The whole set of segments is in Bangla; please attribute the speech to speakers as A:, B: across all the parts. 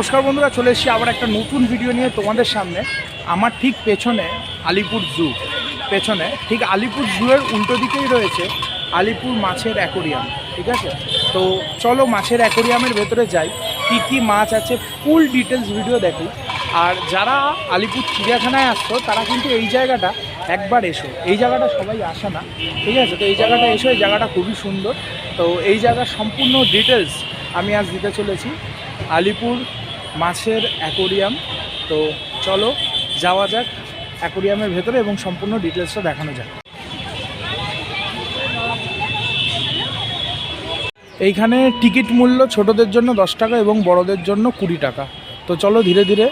A: নমস্কার বন্ধুরা, চলে এসেছি আবার একটা নতুন ভিডিও নিয়ে তোমাদের সামনে। আমার ঠিক পেছনে আলিপুর জু পেছনে, ঠিক আলিপুর জুয়ের উল্টো দিকেই রয়েছে আলিপুর মাছের অ্যাকোরিয়াম ঠিক আছে? তো চলো মাছের অ্যাকোরিয়ামের ভেতরে যাই, কী কী মাছ আছে ফুল ডিটেলস ভিডিও দেখি। আর যারা আলিপুর চিড়িয়াখানায় আসতো তারা কিন্তু এই জায়গাটা একবার এসো। এই জায়গাটা সবাই আসে না, ঠিক আছে? তো এই জায়গাটা এসো, এই জায়গাটা খুবই সুন্দর। তো এই জায়গার সম্পূর্ণ ডিটেলস আমি আজ দিতে চলেছি। আলিপুর মাছের অ্যাকোরিয়াম। তো চলো যাওয়া যাক অ্যাকোরিয়ামের ভেতরে এবং সম্পূর্ণ ডিটেলসটা দেখানো যাক। এইখানে টিকিট মূল্য ছোটদের জন্য দশ টাকা এবং বড়দের জন্য কুড়ি টাকা। তো চলো ধীরে ধীরে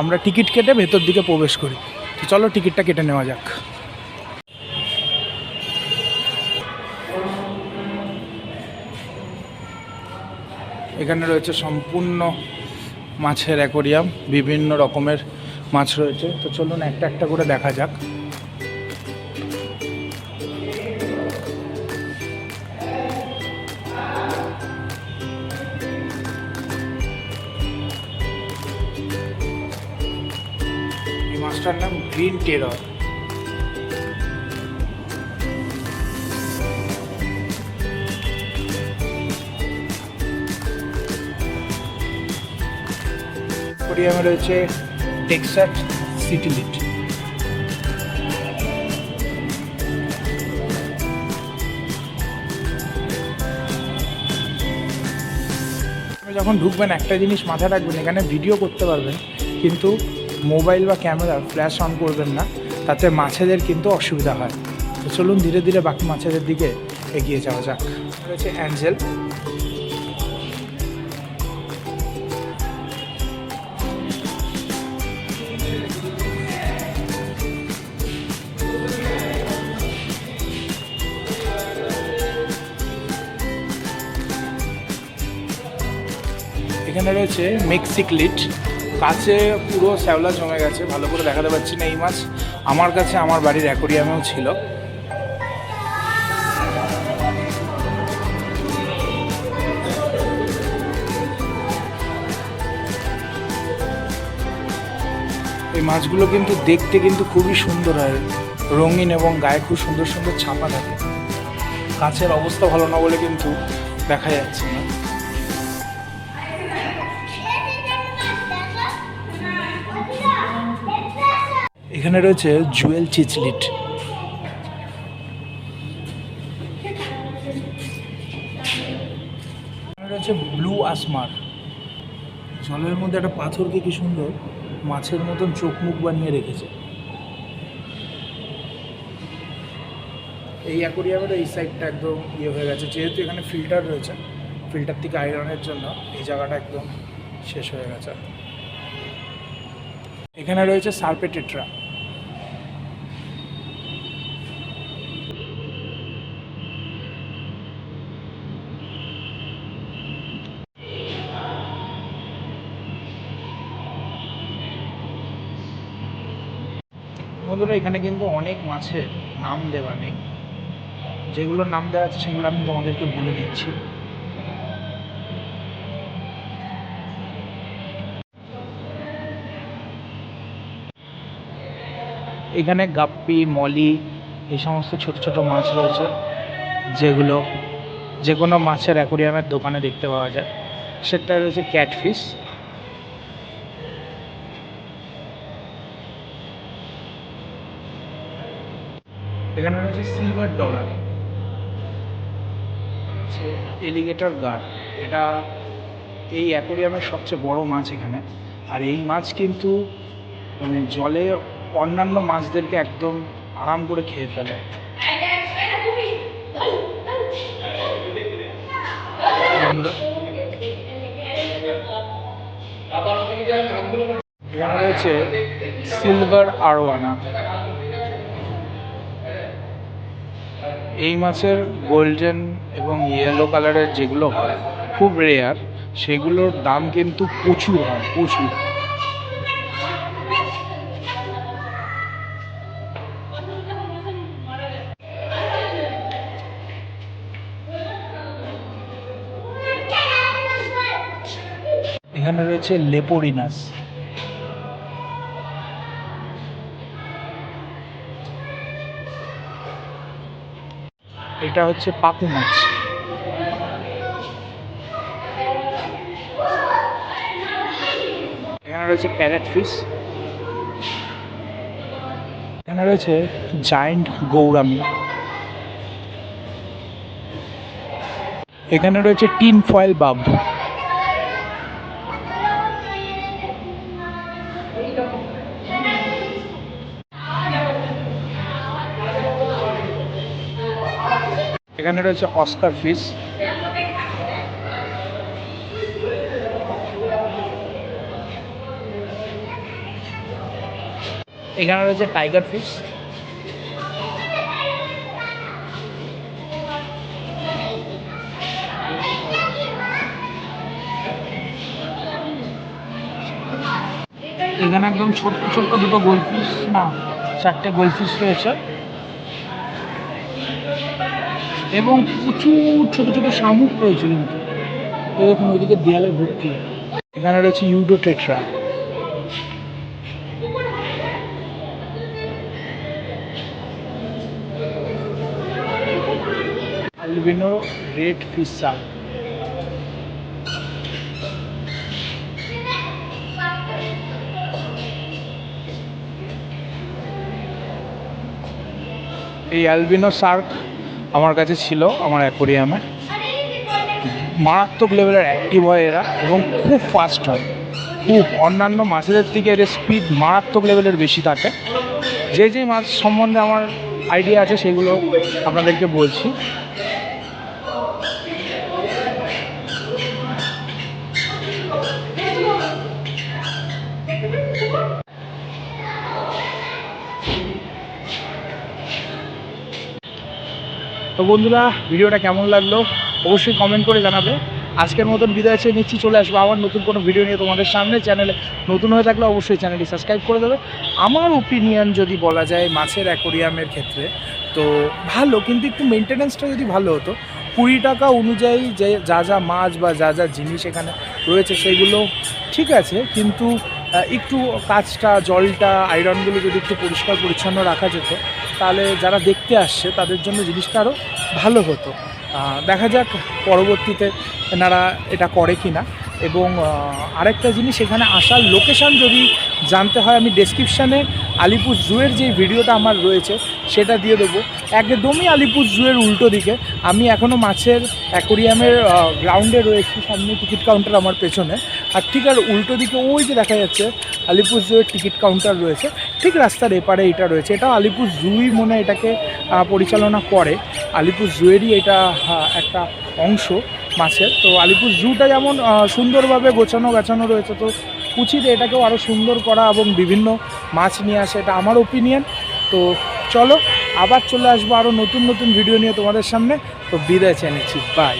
A: আমরা টিকিট কেটে ভেতর দিকে প্রবেশ করি। তো চলো টিকিটটা কেটে নেওয়া যাক। এখানে রয়েছে সম্পূর্ণ মাছের অ্যাকোরিয়াম, বিভিন্ন রকমের মাছ রয়েছে। তো চলুন একটা একটা করে দেখা যাক। মাছটার নাম গ্রিন টেরর। অ্যাকোরিয়ামে রয়েছে টেক্সাট সিটিলিট যখন ঢুকবেন, একটা জিনিস মাথায় রাখবেন, এখানে ভিডিও করতে পারবেন, কিন্তু মোবাইল বা ক্যামেরা ফ্ল্যাশ অন করবেন না, তাতে মাছেদের কিন্তু অসুবিধা হয়। তো চলুন ধীরে ধীরে বাকি মাছেদের দিকে এগিয়ে যাওয়া যাক। রয়েছে অ্যাঞ্জেল এখানে রয়েছে মেক্সিকলিট কাছে পুরো শ্যাওলা জমে গেছে, ভালো করে দেখাতে পাচ্ছি না এই মাছ। আমার কাছে আমার বাড়ির অ্যাকোরিয়ামেও ছিল। এই মাছগুলো কিন্তু দেখতে কিন্তু খুবই সুন্দর হয়। রঙিন এবং গায়ে খুব সুন্দর সুন্দর ছাপা থাকে। কাছের অবস্থা ভালো না বলে কিন্তু দেখা যাচ্ছে না। এখানে রয়েছে জুয়েল চিচলিট। রয়েছে ব্লু আসমার। জলের মধ্যে একটা পাথরকে কি সুন্দর, মাছের মতন চোখ মুখ বানিয়ে রেখেছে। এই অ্যাকোরিয়ামের এই সাইডটা একদম ইয়ে হয়ে গেছে, যেহেতু এখানে ফিল্টার রয়েছে, ফিল্টার থেকে আয়রনের জন্য এই জায়গাটা একদম শেষ হয়ে গেছে। এখানে রয়েছে সার্পেটেট্রা। বন্ধুরা এখানে কিন্তু অনেক মাছের নাম দেওয়া নেই। যেগুলোর নাম দেওয়া আছে সেগুলো আমি তোমাদেরকে বলে দিচ্ছি। এখানে গাপ্পি, মলি এই সমস্ত ছোট ছোট মাছ রয়েছে, যেগুলো যে কোনো মাছের অ্যাকোরিয়ামের দোকানে দেখতে পাওয়া যায়। সেটা রয়েছে ক্যাটফিশ। এখানে রয়েছে সিলভার ডলার এলিগেটর গার্ড এটা এই অ্যাকোরিয়ামের সবচেয়ে বড় মাছ এখানে। আর এই মাছ কিন্তু মানে জলে অন্যান্য মাছদেরকে একদম আরাম করে খেয়ে ফেলে। এখানে রয়েছে সিলভার আরওয়ানা এই মাছের গোল্ডেন এবং ইয়েলো কালারের যেগুলো হয়, খুব রেয়ার সেগুলোর দাম কিন্তু প্রচুর হয়, প্রচুর। এখানে রয়েছে লেপোরিনাস। এটা হচ্ছে পাকু মাছ। এখানে রয়েছে প্যারেট ফিশ এখানে রয়েছে জায়েন্ট গৌরামি। এখানে রয়েছে টিন ফয়েল বাব এখানে রয়েছে অস্কার ফিশ এখানে রয়েছে টাইগার ফিশ। এখানে একদম ছোট্ট ছোট্ট দুটো গোল গোলফিশ না, চারটে গোল গোলফিশ রয়েছে। এবং প্রচুর ছোট ছোট শামুক রয়েছে কিন্তু। দেখুন ওইদিকে দেয়ালে ভর্তি এখানে রয়েছে ইউডো টেট্রা। আলবিনো রেড শাক এই অ্যালবিনো শার্ক আমার কাছে ছিল আমার অ্যাকোরিয়ামে। মারাত্মক লেভেলের অ্যাক্টিভ হয় এরা এবং খুব ফাস্ট হয়। খুব। অন্যান্য মাছেদের থেকে এর স্পিড মারাত্মক লেভেলের বেশি থাকে। যে যে মাছ সম্বন্ধে আমার আইডিয়া আছে সেগুলো আপনাদেরকে বলছি। তো বন্ধুরা, ভিডিওটা কেমন লাগল? অবশ্যই কমেন্ট করে জানাবে। আজকের মতন বিদায় চেয়ে নিচ্ছি, চলে আসব আবার নতুন কোনো ভিডিও নিয়ে তোমাদের সামনে। চ্যানেলে নতুন হয়ে থাকলে অবশ্যই চ্যানেলটি সাবস্ক্রাইব করে দেবে। আমার ওপিনিয়ন যদি বলা যায় মাছের অ্যাকোরিয়ামের ক্ষেত্রে, তো ভালো, কিন্তু একটু মেনটেনেন্সটা যদি ভালো হতো, কুড়ি টাকা অনুযায়ী যে যা যা মাছ বা যা যা জিনিস এখানে রয়েছে সেগুলো ঠিক আছে, কিন্তু একটু কাজটা জলটা আয়রনগুলো যদি একটু পরিষ্কার পরিচ্ছন্ন রাখা যেত তাহলে যারা দেখতে আসছে, তাদের জন্য জিনিসটা আরও ভালো হতো। দেখা যাক পরবর্তীতে এনারা এটা করে কি না এবং আরেকটা জিনিস, এখানে আসার লোকেশান যদি জানতে হয়, আমি ডেসক্রিপশানে আলিপুর জুয়ের যে ভিডিওটা আমার রয়েছে, সেটা দিয়ে দেবো। একদমই আলিপুর জুয়ের উল্টো দিকে। আমি এখনও মাছের অ্যাকোরিয়ামের গ্রাউন্ডে রয়েছি, সামনে টিকিট কাউন্টার আমার পেছনে। আর ঠিক আর উল্টো দিকে, ওই যে দেখা যাচ্ছে, আলিপুর জুয়ের টিকিট কাউন্টার রয়েছে। ঠিক রাস্তার এপারে এটা রয়েছে। এটা আলিপুর জুই মনে এটাকে পরিচালনা করে। আলিপুর জুয়েরই এটা একটা অংশ মাছের। তো আলিপুর জুটা যেমন সুন্দরভাবে গোছানো গাছানো রয়েছে, তো উচিত এটাকেও আরও সুন্দর করা এবং বিভিন্ন মাছ নিয়ে আসা, এটা আমার ওপিনিয়ন তো চলো, আবার চলে আসব আরও নতুন নতুন ভিডিও নিয়ে তোমাদের সামনে। তো বিদায় চাইছি বাই